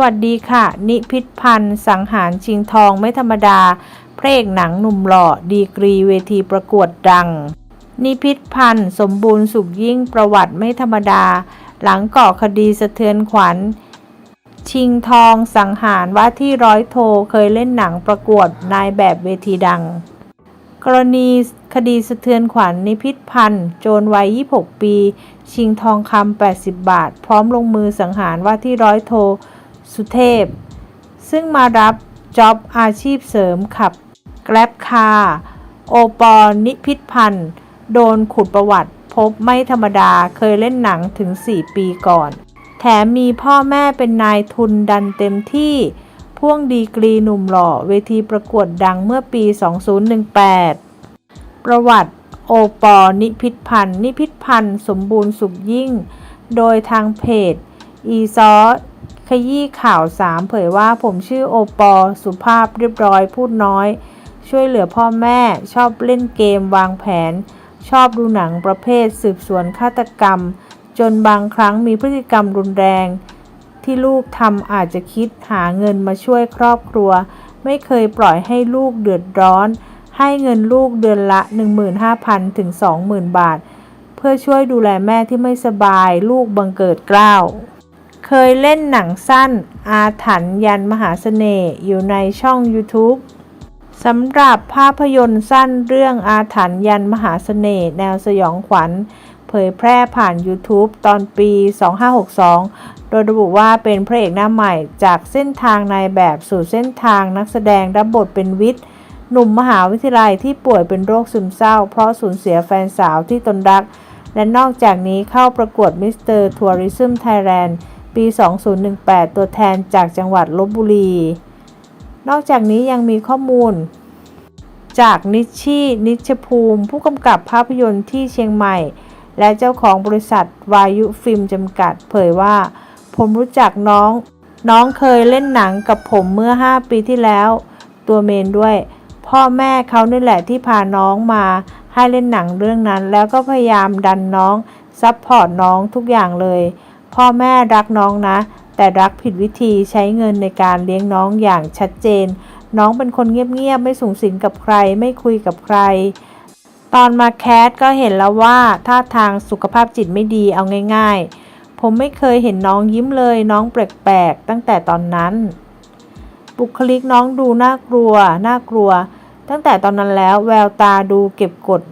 วัสดีค่ะ นิพิษพันธ์ สังหารชิงทองไม่ธรรมดา เพรกหนังหนุ่มหล่อ ดีกรีเวทีประกวดดัง นิพิษพันธ์ สมบูรณ์สุขยิ่งประวัติไม่ธรรมดา หลังก่อคดีสะเทือนขวัญ ชิงทองสังหารว่าที่ร้อยโทเคยเล่นหนังประกวดนายแบบเวทีดัง กรณีคดีสะเทือนขวัญนิพิษพันธ์ โจรวัย 26 ปี ชิงทองคำ80 บาท พร้อมลงมือสังหารว่าที่ร้อยโท สุเทพ ซึ่งมารับจ็อบอาชีพเสริมขับ แกร็บคาร์โอปอนิพิษพันธ์ โดนขุดประวัติ พบไม่ธรรมดาเคยเล่นหนังถึง 4 ปีก่อน แถมมีพ่อแม่เป็นนายทุนดันเต็มที่พ่วงดีกรีหนุ่มหล่อเวทีประกวดดังเมื่อปี 2018 ประวัติโอปอนิพิษพันธ์นิพิษพันธ์สมบูรณ์สุขยิ่ง โดยทางเพจ อีซอ ขยี้ข่าวสามเผยว่าผมชื่อโอปอ สุภาพเรียบร้อยพูดน้อย ช่วยเหลือพ่อแม่ ชอบเล่นเกมวางแผน ชอบดูหนังประเภทสืบสวนฆาตกรรม จนบางครั้งมีพฤติกรรมรุนแรง ที่ลูกทำอาจจะคิดหาเงินมาช่วยครอบครัว ไม่เคยปล่อยให้ลูกเดือดร้อน ให้เงินลูกเดือนละ 15,000 ถึง 20,000 บาท เพื่อช่วยดูแลแม่ที่ไม่สบายลูกบังเกิดเกล้า เคยเล่นหนังสั้น อาถรรพ์ยันมหาเสน่ห์อยู่ในช่อง YouTube สำหรับภาพยนตร์สั้นเรื่องอาถรรพ์ยันมหาเสน่ห์แนวสยองขวัญ เผยแพร่ผ่าน YouTube ตอนปี 2562 โดยระบุว่าเป็นพระเอกหน้าใหม่จากเส้นทางในแบบสู่เส้นทางนักแสดงรับบทเป็นวิทย์ หนุ่มมหาวิทยาลัยที่ป่วยเป็นโรคซึมเศร้า เพราะสูญเสียแฟนสาวที่ตนรัก และนอกจากนี้เข้าประกวดมิสเตอร์ทัวริซึมไทยแลนด์ ปี 2018 ตัวแทนจากจังหวัดลบบุรี นอกจากนี้ยังมีข้อมูล จากนิชชีนิชภูมิ ผู้กำกับภาพยนตร์ที่เชียงใหม่ และเจ้าของบริษัทวายุฟิล์มจำกัด เผยว่า ผมรู้จักน้อง น้องเคยเล่นหนังกับผมเมื่อ 5 ปีที่แล้ว ตัวเมนด้วย พ่อแม่เขานี่แหละที่พาน้องมาให้เล่นหนังเรื่องนั้น แล้วก็พยายามดันน้องซัพพอร์ตน้องทุกอย่างเลย พ่อแม่รักน้องนะ แต่รักผิดวิธีใช้เงินในการเลี้ยงน้องอย่างชัดเจน น้องเป็นคนเงียบๆ ไม่สูงสิงกับใคร ไม่คุยกับใคร ตอนมาแคสก็เห็นแล้วว่าท่าทางสุขภาพจิตไม่ดีเอาง่ายๆ ผมไม่เคยเห็นน้องยิ้มเลยน้องแปลกๆ ตั้งแต่ตอนนั้น บุคลิกน้องดูน่ากลัว น่ากลัว ตั้งแต่ตอนนั้นแล้วแววตาดูเก็บกด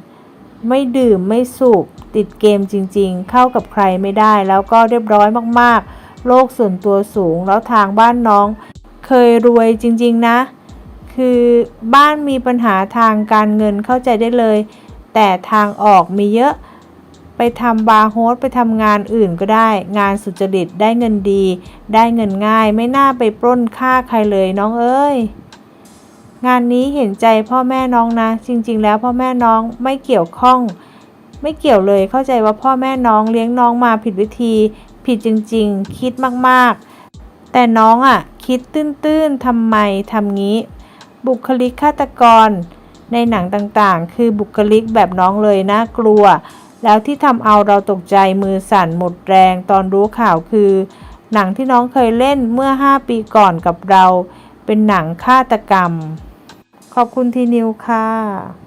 ไม่ดื่มไม่สูบติดเกมจริงๆ เข้ากับใครไม่ได้แล้วก็เรียบร้อยมากๆ โลกส่วนตัวสูงแล้วทางบ้านน้อง เคยรวยจริงๆนะ คือบ้านมีปัญหาทางการเงินเข้าใจได้เลย แต่ทางออกมีเยอะ ไปทำบาร์โฮสไปทำงานอื่นก็ได้ งานสุจริตได้เงินดี ได้เงินง่าย ไม่น่าไปปล้นฆ่าใครเลยน้องเอ้ย งานนี้เห็นใจพ่อแม่น้องนะ จริง ๆ แล้วพ่อแม่น้องไม่เกี่ยวข้อง ไม่เกี่ยวเลยเข้าใจว่าพ่อแม่น้องเลี้ยงน้องมาผิดวิธี ผิดจริง ๆ คิดมากๆ แต่น้องอะ คิดตื้นๆทำไมทำงี้ บุคลิกฆาตกร ในหนังต่างๆ คือบุคลิกแบบน้องเลยน่ากลัว แล้วที่ทำเอาเราตกใจมือสั่นหมดแรงตอนรู้ข่าวคือ หนังที่น้องเคยเล่นเมื่อ 5 ปีก่อนกับเรา เป็นหนังฆาตกรรม ขอบคุณทีนิวค่ะ